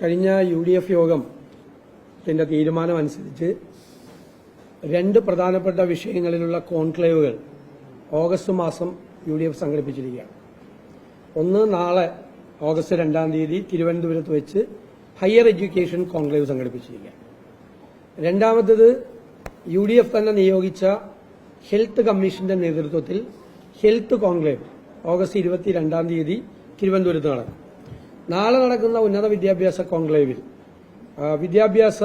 കഴിഞ്ഞ U D F യോഗത്തിന്റെ തീരുമാനമനുസരിച്ച് രണ്ട് പ്രധാനപ്പെട്ട വിഷയങ്ങളിലുള്ള കോൺക്ലേവുകൾ ഓഗസ്റ്റ് മാസം യു ഡി എഫ് സംഘടിപ്പിച്ചിരിക്കുകയാണ്. ഒന്ന് നാളെ ഓഗസ്റ്റ് രണ്ടാം തീയതി തിരുവനന്തപുരത്ത് വെച്ച് ഹയർ എഡ്യൂക്കേഷൻ കോൺക്ലേവ് സംഘടിപ്പിച്ചിരിക്കുകയാണ്. രണ്ടാമത്തേത് യു ഡി എഫ് തന്നെ നിയോഗിച്ച ഹെൽത്ത് കമ്മീഷന്റെ നേതൃത്വത്തിൽ ഹെൽത്ത് കോൺക്ലേവ് ഓഗസ്റ്റ് ഇരുപത്തി രണ്ടാം തീയതി തിരുവനന്തപുരത്ത് നടക്കും. നാളെ നടക്കുന്ന ഉന്നത വിദ്യാഭ്യാസ കോൺക്ലേവിൽ വിദ്യാഭ്യാസ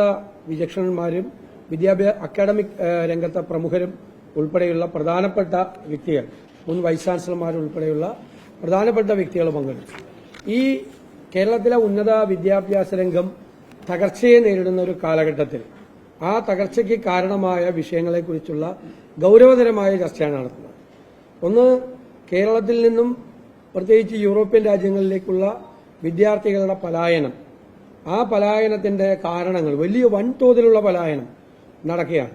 വിചക്ഷണന്മാരും വിദ്യാഭ്യാസ അക്കാഡമിക് രംഗത്തെ പ്രമുഖരും ഉൾപ്പെടെയുള്ള പ്രധാനപ്പെട്ട വ്യക്തികൾ മുൻ വൈസ് ചാൻസലർമാരുൾപ്പെടെയുള്ള പ്രധാനപ്പെട്ട വ്യക്തികൾ പങ്കെടുത്തു. ഈ കേരളത്തിലെ ഉന്നത വിദ്യാഭ്യാസ രംഗം തകർച്ചയെ നേരിടുന്ന ഒരു കാലഘട്ടത്തിൽ ആ തകർച്ചയ്ക്ക് കാരണമായ വിഷയങ്ങളെക്കുറിച്ചുള്ള ഗൌരവതരമായ ചർച്ചയാണ് നടത്തുന്നത്. ഒന്ന് കേരളത്തിൽ നിന്നും പ്രത്യേകിച്ച് യൂറോപ്യൻ രാജ്യങ്ങളിലേക്കുള്ള വിദ്യാർത്ഥികളുടെ പലായനം. ആ പലായനത്തിന്റെ കാരണങ്ങൾ വലിയ വൻതോതിലുള്ള പലായനം നടക്കുകയാണ്.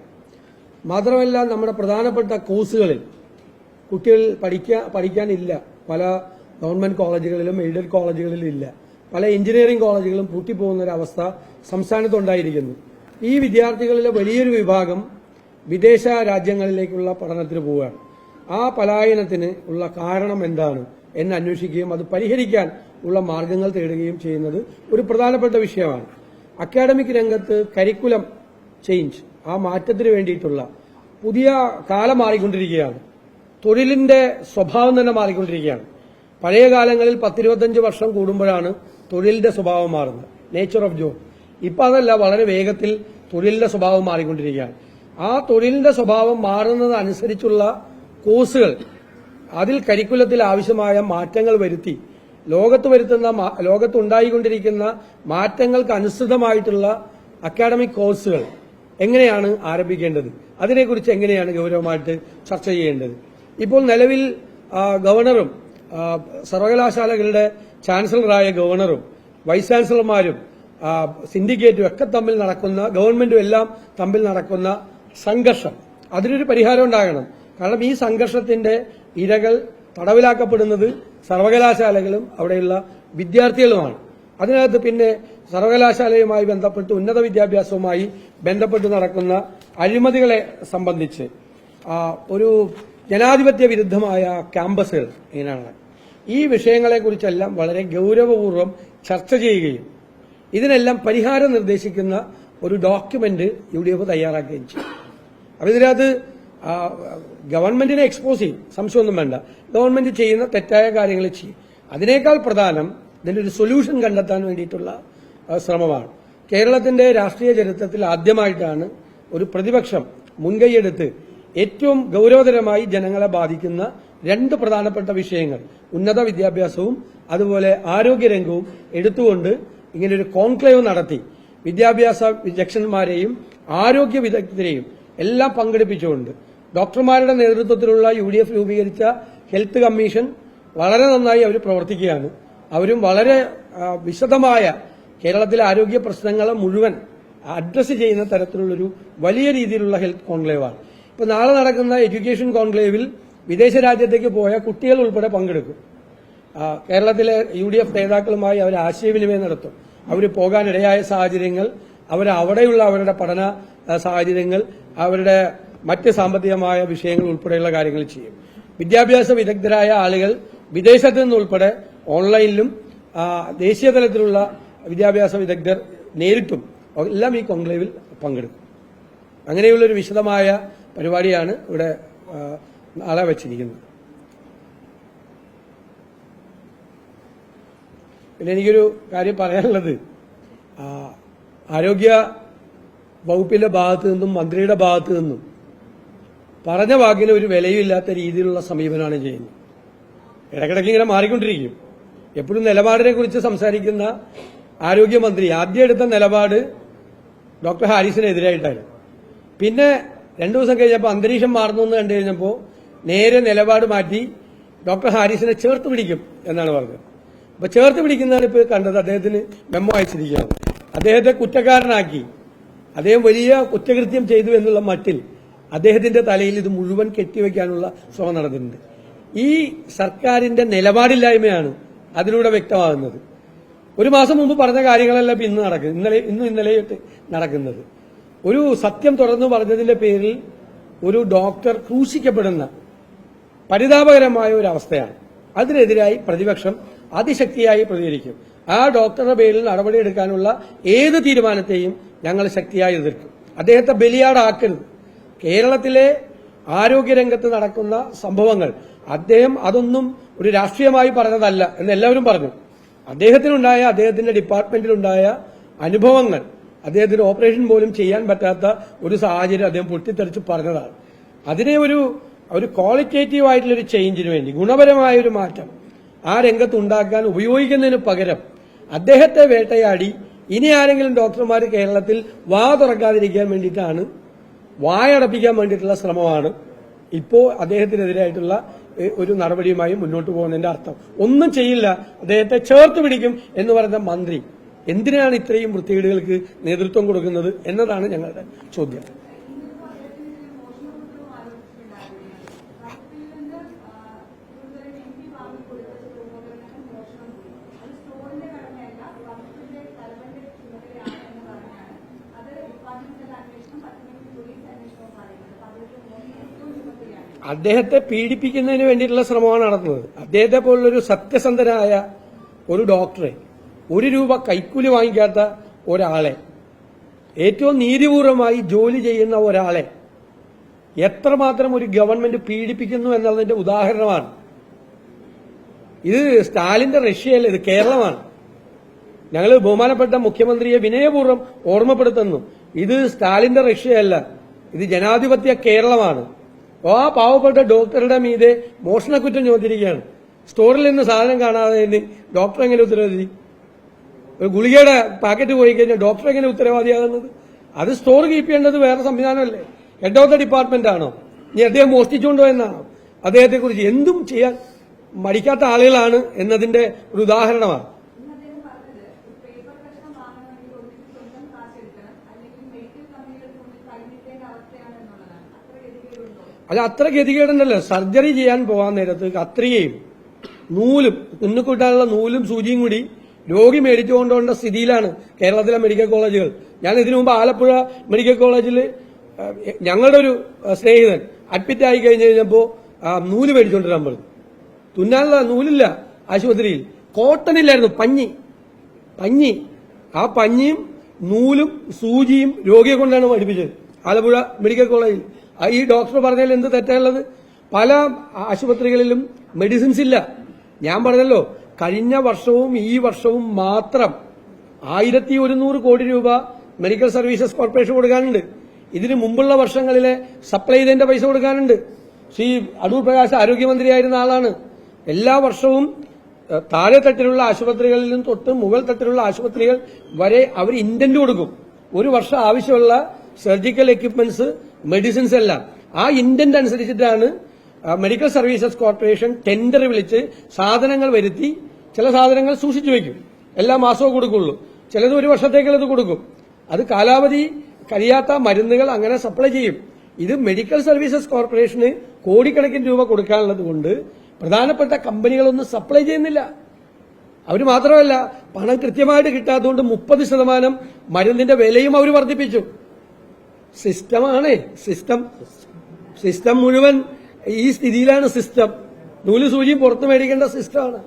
മാത്രമല്ല നമ്മുടെ പ്രധാനപ്പെട്ട കോഴ്സുകളിൽ കുട്ടികൾ പഠിക്കാൻ പഠിക്കാനില്ല പല ഗവൺമെന്റ് കോളേജുകളിലും എയ്ഡഡ് കോളേജുകളിലും ഇല്ല. പല എഞ്ചിനീയറിംഗ് കോളേജുകളും പൂട്ടിപ്പോകുന്ന ഒരു അവസ്ഥ സംസ്ഥാനത്തുണ്ടായിരിക്കുന്നു ഈ വിദ്യാർത്ഥികളിലെ വലിയൊരു വിഭാഗം വിദേശ രാജ്യങ്ങളിലേക്കുള്ള പഠനത്തിന് പോവുകയാണ്. ആ പലായനത്തിന് ഉള്ള കാരണം എന്താണ്? എന്ന് അന്വേഷിക്കുകയും അത് പരിഹരിക്കാൻ ഉള്ള മാർഗങ്ങൾ തേടുകയും ചെയ്യുന്നത് ഒരു പ്രധാനപ്പെട്ട വിഷയമാണ്. അക്കാഡമിക് രംഗത്ത് കരിക്കുലം ചേഞ്ച് ആ മാറ്റത്തിന് വേണ്ടിയിട്ടുള്ള പുതിയ കാലം മാറിക്കൊണ്ടിരിക്കുകയാണ്. തൊഴിലിന്റെ സ്വഭാവം തന്നെ മാറിക്കൊണ്ടിരിക്കുകയാണ്. പഴയ കാലങ്ങളിൽ പത്തിരുപത്തഞ്ച് വർഷം കൂടുമ്പോഴാണ് തൊഴിലിന്റെ സ്വഭാവം മാറുന്നത്. നേച്ചർ ഓഫ് ജോബ് ഇപ്പൊ അതല്ല വളരെ വേഗത്തിൽ തൊഴിലിന്റെ സ്വഭാവം മാറിക്കൊണ്ടിരിക്കുകയാണ്. ആ തൊഴിലിന്റെ സ്വഭാവം മാറുന്നതനുസരിച്ചുള്ള കോഴ്സുകൾ അതിൽ കരിക്കുലത്തിൽ ആവശ്യമായ മാറ്റങ്ങൾ വരുത്തി ലോകത്ത് വരുത്തുന്ന ലോകത്ത് ലോകത്തുണ്ടായിക്കൊണ്ടിരിക്കുന്ന മാറ്റങ്ങൾക്ക് അനുസൃതമായിട്ടുള്ള അക്കാഡമിക് കോഴ്സുകൾ എങ്ങനെയാണ് ആരംഭിക്കേണ്ടത്? അതിനെക്കുറിച്ച് എങ്ങനെയാണ് ഗൗരവമായിട്ട് ചർച്ച ചെയ്യേണ്ടത്? ഇപ്പോൾ നിലവിൽ ഗവർണറും സർവകലാശാലകളുടെ ചാൻസലറായ ഗവർണറും വൈസ് ചാൻസലർമാരും സിൻഡിക്കേറ്റും ഒക്കെ തമ്മിൽ നടക്കുന്ന ഗവൺമെന്റും എല്ലാം തമ്മിൽ നടക്കുന്ന സംഘർഷം. അതിനൊരു പരിഹാരം ഉണ്ടാകണം. കാരണം ഈ സംഘർഷത്തിന്റെ ഇരകൾ തടവിലാക്കപ്പെടുന്നത് സർവകലാശാലകളും അവിടെയുള്ള വിദ്യാർത്ഥികളുമാണ്. അതിനകത്ത് പിന്നെ സർവകലാശാലയുമായി ബന്ധപ്പെട്ട് ഉന്നത വിദ്യാഭ്യാസവുമായി ബന്ധപ്പെട്ട് നടക്കുന്ന അഴിമതികളെ സംബന്ധിച്ച് ഒരു ജനാധിപത്യ വിരുദ്ധമായ ക്യാമ്പസുകൾ ഇങ്ങനെയാണ്. ഈ വിഷയങ്ങളെക്കുറിച്ചെല്ലാം വളരെ ഗൗരവപൂർവം ചർച്ച ചെയ്യുകയും ഇതിനെല്ലാം പരിഹാരം നിർദ്ദേശിക്കുന്ന ഒരു ഡോക്യുമെന്റ് യു ഡി എഫ് തയ്യാറാക്കുകയും ചെയ്യും അപ്പൊ ഇതിനകത്ത് ഗവൺമെന്റിനെ എക്സ്പോസ് ചെയ്യും. സംശയമൊന്നും വേണ്ട. ഗവൺമെന്റ് ചെയ്യുന്ന തെറ്റായ കാര്യങ്ങൾ ചെയ്യും. അതിനേക്കാൾ പ്രധാനം ഇതിന്റെ ഒരു സൊല്യൂഷൻ കണ്ടെത്താൻ വേണ്ടിയിട്ടുള്ള ശ്രമമാണ്. കേരളത്തിന്റെ രാഷ്ട്രീയ ചരിത്രത്തിൽ ആദ്യമായിട്ടാണ് ഒരു പ്രതിപക്ഷം മുൻകൈയെടുത്ത് ഏറ്റവും ഗൗരവതരമായി ജനങ്ങളെ ബാധിക്കുന്ന രണ്ട് പ്രധാനപ്പെട്ട വിഷയങ്ങൾ. ഉന്നത വിദ്യാഭ്യാസവും അതുപോലെ ആരോഗ്യരംഗവും എടുത്തുകൊണ്ട് ഇങ്ങനെ ഒരു കോൺക്ലേവ് നടത്തി. വിദ്യാഭ്യാസ വിദഗ്ധന്മാരെയും ആരോഗ്യ വിദഗ്ധരെയും എല്ലാം പങ്കെടുപ്പിച്ചുകൊണ്ട് ഡോക്ടർമാരുടെ നേതൃത്വത്തിലുള്ള യു ഡി എഫ് രൂപീകരിച്ച ഹെൽത്ത് കമ്മീഷൻ വളരെ നന്നായി അവർ പ്രവർത്തിക്കുകയാണ്. അവരും വളരെ വിശദമായ കേരളത്തിലെ ആരോഗ്യ പ്രശ്നങ്ങളെ മുഴുവൻ അഡ്രസ്സ് ചെയ്യുന്ന തരത്തിലുള്ളൊരു വലിയ രീതിയിലുള്ള ഹെൽത്ത് കോൺക്ലേവാണ്. ഇപ്പൊ നാളെ നടക്കുന്ന എഡ്യൂക്കേഷൻ കോൺക്ലേവിൽ വിദേശ രാജ്യത്തേക്ക് പോയ കുട്ടികൾ ഉൾപ്പെടെ പങ്കെടുക്കും. കേരളത്തിലെ യു ഡി എഫ് നേതാക്കളുമായി അവർ ആശയവിനിമയം നടത്തും. അവർ പോകാനിടയായ സാഹചര്യങ്ങൾ അവർ അവിടെയുള്ള അവരുടെ പഠന സാഹചര്യങ്ങൾ അവരുടെ മറ്റ് സാമ്പത്തികമായ വിഷയങ്ങൾ ഉൾപ്പെടെയുള്ള കാര്യങ്ങൾ ചെയ്യും. വിദ്യാഭ്യാസ വിദഗ്ധരായ ആളുകൾ വിദേശത്ത് നിന്നുൾപ്പെടെ ഓൺലൈനിലും ദേശീയ തലത്തിലുള്ള വിദ്യാഭ്യാസ വിദഗ്ധർ നേരിട്ടും എല്ലാം ഈ കോൺക്ലേവിൽ പങ്കെടുക്കും. അങ്ങനെയുള്ള ഒരു വിശദമായ പരിപാടിയാണ് ഇവിടെ നാളെ വച്ചിരിക്കുന്നത്. പിന്നെ എനിക്കൊരു കാര്യം പറയാനുള്ളത്. ആരോഗ്യ വകുപ്പിന്റെ ഭാഗത്തു നിന്നും മന്ത്രിയുടെ ഭാഗത്തു നിന്നും പറഞ്ഞ വാക്കിന് ഒരു വിലയുമില്ലാത്ത രീതിയിലുള്ള സമീപനമാണ് ചെയ്യുന്നത്. ഇടക്കിടയ്ക്ക് ഇങ്ങനെ മാറിക്കൊണ്ടിരിക്കും. എപ്പോഴും നിലപാടിനെ കുറിച്ച് സംസാരിക്കുന്ന ആരോഗ്യമന്ത്രി ആദ്യം എടുത്ത നിലപാട് ഡോക്ടർ ഹാരിസിനെതിരായിട്ടാണ്. പിന്നെ രണ്ടു ദിവസം കഴിഞ്ഞപ്പോൾ അന്തരീക്ഷം മാറുന്നു എന്ന് കണ്ടു കഴിഞ്ഞപ്പോൾ നേരെ നിലപാട് മാറ്റി ഡോക്ടർ ഹാരിസിനെ ചേർത്ത് പിടിക്കും എന്നാണ് പറഞ്ഞത്. അപ്പൊ ചേർത്ത് പിടിക്കുന്നതാണ് ഇപ്പോൾ കണ്ടത് അദ്ദേഹത്തിന് മെമ്മോ അയച്ചിരിക്കുന്നത്. അദ്ദേഹത്തെ കുറ്റക്കാരനാക്കി അദ്ദേഹം വലിയ കുറ്റകൃത്യം ചെയ്തു എന്നുള്ള മട്ടിൽ അദ്ദേഹത്തിന്റെ തലയിൽ ഇത് മുഴുവൻ കെട്ടിവെക്കാനുള്ള ശ്രമം നടന്നിട്ടുണ്ട്. ഈ സർക്കാരിന്റെ നിലപാടില്ലായ്മയാണ് അതിലൂടെ വ്യക്തമാകുന്നത്. ഒരു മാസം മുമ്പ് പറഞ്ഞ കാര്യങ്ങളെല്ലാം ഇന്ന് നടക്കുന്നത്. ഇന്നലെ ഇന്നും ഇന്നലെയായിട്ട് നടക്കുന്നത്. ഒരു സത്യം തുറന്നു പറഞ്ഞതിന്റെ പേരിൽ ഒരു ഡോക്ടർ ക്രൂശിക്കപ്പെടുന്ന പരിതാപകരമായ ഒരു അവസ്ഥയാണ്. അതിനെതിരായി പ്രതിപക്ഷം അതിശക്തിയായി പ്രതികരിക്കും. ആ ഡോക്ടറുടെ പേരിൽ നടപടിയെടുക്കാനുള്ള ഏത് തീരുമാനത്തെയും ഞങ്ങൾ ശക്തിയായി എതിർക്കും. അദ്ദേഹത്തെ ബലിയാടാക്കരുത്. കേരളത്തിലെ ആരോഗ്യരംഗത്ത് നടക്കുന്ന സംഭവങ്ങൾ. അദ്ദേഹം അതൊന്നും ഒരു രാഷ്ട്രീയമായി പറഞ്ഞതല്ല എന്ന് എല്ലാവരും പറഞ്ഞു. അദ്ദേഹത്തിനുണ്ടായ അദ്ദേഹത്തിന്റെ ഡിപ്പാർട്ട്മെന്റിലുണ്ടായ അനുഭവങ്ങൾ അദ്ദേഹത്തിന് ഓപ്പറേഷൻ പോലും ചെയ്യാൻ പറ്റാത്ത ഒരു സാഹചര്യം അദ്ദേഹം പൊട്ടിത്തെറിച്ച് പറഞ്ഞതാണ്. അതിനെ ഒരു ഒരു ക്വാളിറ്റേറ്റീവ് ആയിട്ടുള്ള ഒരു ചേഞ്ചിന് വേണ്ടി ഗുണപരമായ ഒരു മാറ്റം ആ രംഗത്ത് ഉണ്ടാക്കാൻ ഉപയോഗിക്കുന്നതിന് പകരം അദ്ദേഹത്തെ വേട്ടയാടി ഇനി ആരെങ്കിലും ഡോക്ടർമാർ കേരളത്തിൽ വാ തുറക്കാതിരിക്കാൻ വേണ്ടിയിട്ടാണ് വായടപ്പിക്കാൻ വേണ്ടിയിട്ടുള്ള ശ്രമമാണ് ഇപ്പോ അദ്ദേഹത്തിനെതിരായിട്ടുള്ള ഒരു നടപടിയുമായി മുന്നോട്ട് പോകുന്നതിന്റെ അർത്ഥം. ഒന്നും ചെയ്യില്ല. അദ്ദേഹത്തെ ചേർത്ത് പിടിക്കും എന്ന് പറയുന്ന മന്ത്രി എന്തിനാണ് ഇത്രയും വൃത്തികേടുകൾക്ക് നേതൃത്വം കൊടുക്കുന്നത് എന്നതാണ് ഞങ്ങളുടെ ചോദ്യം. അദ്ദേഹത്തെ പീഡിപ്പിക്കുന്നതിന് വേണ്ടിയിട്ടുള്ള ശ്രമമാണ് നടത്തുന്നത് അദ്ദേഹത്തെ പോലുള്ളൊരു സത്യസന്ധനായ ഒരു ഡോക്ടറെ ഒരു രൂപ കൈക്കൂലി വാങ്ങിക്കാത്ത ഒരാളെ ഏറ്റവും നീതിപൂർവമായി ജോലി ചെയ്യുന്ന ഒരാളെ എത്രമാത്രം ഒരു ഗവൺമെന്റ് പീഡിപ്പിക്കുന്നു എന്നതിന്റെ ഉദാഹരണമാണ്. ഇത് സ്റ്റാലിന്റെ റഷ്യയല്ല ഇത് കേരളമാണ്. ഞങ്ങൾ ബഹുമാനപ്പെട്ട മുഖ്യമന്ത്രിയെ വിനയപൂർവം ഓർമ്മപ്പെടുത്തുന്നു. ഇത് സ്റ്റാലിന്റെ റഷ്യയല്ല ഇത് ജനാധിപത്യ കേരളമാണ്. ആ പാവപ്പെട്ട ഡോക്ടറുടെ മീതെ മോഷണക്കുറ്റം ചോദിച്ചിരിക്കുകയാണ് സ്റ്റോറിൽ നിന്ന് സാധനം കാണാതെ ഡോക്ടർ എങ്ങനെ ഉത്തരവാദി? ഒരു ഗുളികയുടെ പാക്കറ്റ് പോയി കഴിഞ്ഞാൽ ഡോക്ടർ എങ്ങനെ ഉത്തരവാദിയാകുന്നത്? അത് സ്റ്റോർ കീപ്പ് ചെയ്യേണ്ടത് വേറെ സംവിധാനമല്ലേ? ഹെഡ് ഓഫ് ദ ഡിപ്പാർട്ട്മെന്റ് ആണോ? ഇനി അദ്ദേഹം മോഷ്ടിച്ചുകൊണ്ടോ എന്നാണോ? അദ്ദേഹത്തെ കുറിച്ച് എന്തും ചെയ്യാൻ മടിക്കാത്ത ആളുകളാണ് എന്നതിന്റെ ഒരു ഉദാഹരണമാണ്. അത് അത്ര ഗതികേടുണ്ടല്ലോ. സർജറി ചെയ്യാൻ പോകാൻ നേരത്ത് കത്രികയും നൂലും തുന്നിക്കൂട്ടാനുള്ള നൂലും സൂചിയും കൂടി രോഗി മേടിച്ചു കൊണ്ടുപോകേണ്ട സ്ഥിതിയിലാണ് കേരളത്തിലെ മെഡിക്കൽ കോളേജുകൾ. ഞാൻ ഇതിനു മുമ്പ് ആലപ്പുഴ മെഡിക്കൽ കോളേജിൽ ഞങ്ങളുടെ ഒരു സ്നേഹിതൻ അഡ്മിറ്റ് ആയി കഴിഞ്ഞ് കഴിഞ്ഞപ്പോൾ നൂൽ മേടിച്ചുകൊണ്ടിരാൻ പറഞ്ഞു തുന്നാനുള്ള നൂലില്ല ആശുപത്രിയിൽ. കോട്ടൺ ഇല്ലായിരുന്നു പഞ്ഞി. പഞ്ഞി. ആ പഞ്ഞിയും നൂലും സൂചിയും രോഗിയെ കൊണ്ടാണ് പഠിപ്പിച്ചത്. ആലപ്പുഴ മെഡിക്കൽ കോളേജിൽ. ഈ ഡോക്ടർ പറഞ്ഞാൽ എന്ത് തെറ്റാനുള്ളത് പല ആശുപത്രികളിലും മെഡിസിൻസ് ഇല്ല. ഞാൻ പറഞ്ഞല്ലോ കഴിഞ്ഞ വർഷവും ഈ വർഷവും മാത്രം ആയിരത്തി ഒരുന്നൂറ് കോടി രൂപ മെഡിക്കൽ സർവീസസ് കോർപ്പറേഷൻ കൊടുക്കാനുണ്ട്. ഇതിനു മുമ്പുള്ള വർഷങ്ങളിലെ സപ്ലൈ ചെയ്തതിന്റെ പൈസ കൊടുക്കാനുണ്ട്. ശ്രീ അടൂർ പ്രകാശ് ആരോഗ്യമന്ത്രിയായിരുന്ന ആളാണ്. എല്ലാ വർഷവും താഴെ തട്ടിലുള്ള ആശുപത്രികളിൽ തൊട്ട് മുകൾ തട്ടിലുള്ള ആശുപത്രികൾ വരെ അവർ ഇന്റന്റ് കൊടുക്കും. ഒരു വർഷം ആവശ്യമുള്ള സർജിക്കൽ എക്യുപ്മെന്റ്സ് മെഡിസിൻസ് എല്ലാം. ആ ഇന്റന്റ് അനുസരിച്ചിട്ടാണ് മെഡിക്കൽ സർവീസസ് കോർപ്പറേഷൻ ടെൻഡർ വിളിച്ച് സാധനങ്ങൾ വരുത്തി ചില സാധനങ്ങൾ സൂക്ഷിച്ചു വെക്കും. എല്ലാ മാസവും കൊടുക്കുള്ളൂ. ചിലത് ഒരു വർഷത്തേക്കുള്ളത് കൊടുക്കും. അത് കാലാവധി കഴിയാത്ത മരുന്നുകൾ അങ്ങനെ സപ്ലൈ ചെയ്യും. ഇത് മെഡിക്കൽ സർവീസസ് കോർപ്പറേഷന് കോടിക്കണക്കിന് രൂപ കൊടുക്കാനുള്ളത് കൊണ്ട് പ്രധാനപ്പെട്ട കമ്പനികളൊന്നും സപ്ലൈ ചെയ്യുന്നില്ല. അവർ മാത്രമല്ല പണം കൃത്യമായിട്ട് കിട്ടാത്തതുകൊണ്ട് മുപ്പത് ശതമാനം മരുന്നിന്റെ വിലയും അവർ വർദ്ധിപ്പിച്ചു. സിസ്റ്റമാണ്. സിസ്റ്റം സിസ്റ്റം മുഴുവൻ ഈ സ്ഥിതിയിലാണ് സിസ്റ്റം. നൂൽ സൂചി പുറത്ത് മേടിക്കേണ്ട സിസ്റ്റമാണ്.